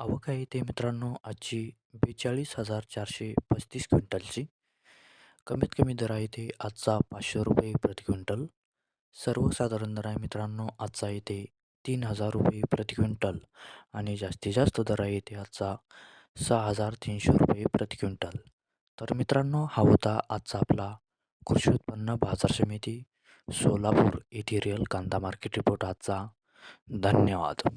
आवक आहे ते मित्रांनो आजची बेचाळीस हजार चारशे पस्तीस क्विंटलची. कमीत कमी दर आहे ते आजचा पाचशे रुपये प्रति क्विंटल. सर्वसाधारण दर आहे मित्रांनो आजचा येते तीन हजार रुपये प्रति क्विंटल. आणि जास्तीत जास्त दर आहे ते आजचा सहा हजार तीनशे रुपये प्रति क्विंटल. तर मित्रांनो हा होता आजचा आपला कृषी उत्पन्न बाजार समिती सोलापूर येथे रिअल कांदा मार्केट रिपोर्ट आजचा. धन्यवाद.